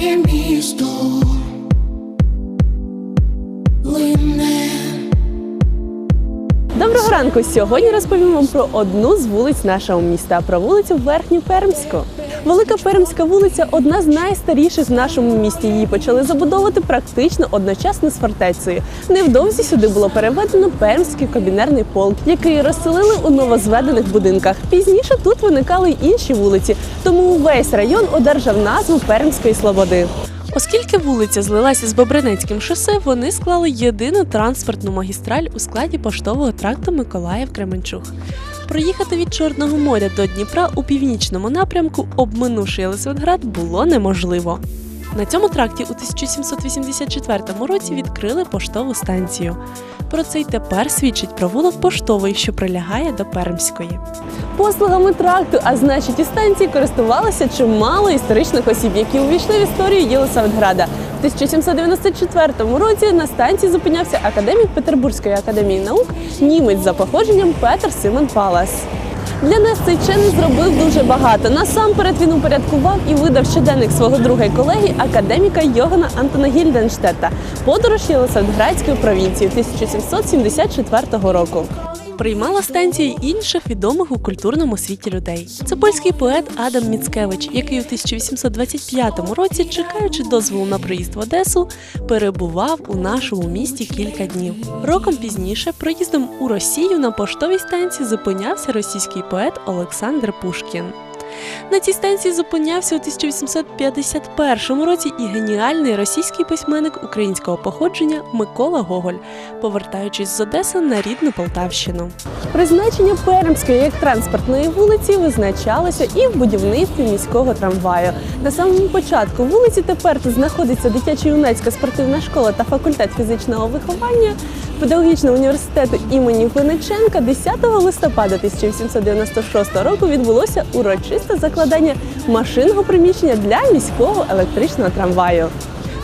моє місто. Доброго ранку! Сьогодні розповім вам про одну з вулиць нашого міста, про вулицю Верхню Пермську. Велика Пермська вулиця одна з найстаріших в нашому місті. Її почали забудовувати практично одночасно з фортецею. Невдовзі сюди було переведено Пермський кабінерний полк, який розселили у новозведених будинках. Пізніше тут виникали й інші вулиці, тому увесь район одержав назву Пермської Слободи. Оскільки вулиця злилася з Бобринецьким шосе, вони склали єдину транспортну магістраль у складі поштового тракту Миколаїв Кременчуг. Проїхати від Чорного моря до Дніпра у північному напрямку, обминувши Єлисаветград, було неможливо. На цьому тракті у 1784 році відкрили поштову станцію. Про це й тепер свідчить провулок поштовий, що прилягає до Пермської. Послугами тракту, а значить і станції, користувалося чимало історичних осіб, які увійшли в історію Єлисаветграда. В 1794 році на станції зупинявся академік Петербурзької академії наук, німець за походженням Петер Симон Палас. Для нас цей вчений зробив дуже багато. Насамперед він упорядкував і видав щоденник свого друга і колеги, академіка Йогана Антона Гільденштета Подорож Єлисаветградської провінції 1774 року. Приймала станції інших відомих у культурному світі людей. Це польський поет Адам Міцкевич, який у 1825 році, чекаючи дозволу на проїзд в Одесу, перебував у нашому місті кілька днів. Роком пізніше проїздом у Росію на поштовій станції зупинявся російський поет Олександр Пушкін. На цій станції зупинявся у 1851 році і геніальний російський письменник українського походження Микола Гоголь, повертаючись з Одеси на рідну Полтавщину. Призначення Пермської як транспортної вулиці визначалося і в будівництві міського трамваю. На самому початку вулиці тепер тут знаходиться дитячо-юнацька спортивна школа та факультет фізичного виховання педагогічного університету імені Винниченка 10 листопада 1896 року відбулося урочисте закладання машинного приміщення для міського електричного трамваю.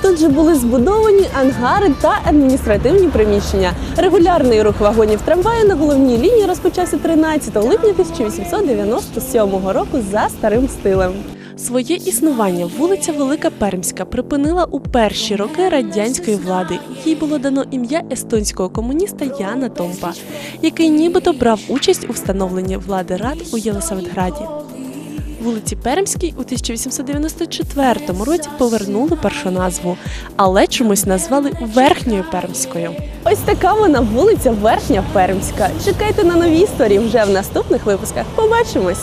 Тут же були збудовані ангари та адміністративні приміщення. Регулярний рух вагонів трамваю на головній лінії розпочався 13 липня 1897 року за старим стилем. Своє існування вулиця Велика Пермська припинила у перші роки радянської влади. Їй було дано ім'я естонського комуніста Яна Томпа, який нібито брав участь у встановленні влади рад у Єлисаветграді. Вулиці Пермській у 1894 році повернули першу назву, але чомусь назвали Верхньою Пермською. Ось така вона вулиця Верхня Пермська. Чекайте на нові історії вже в наступних випусках. Побачимось!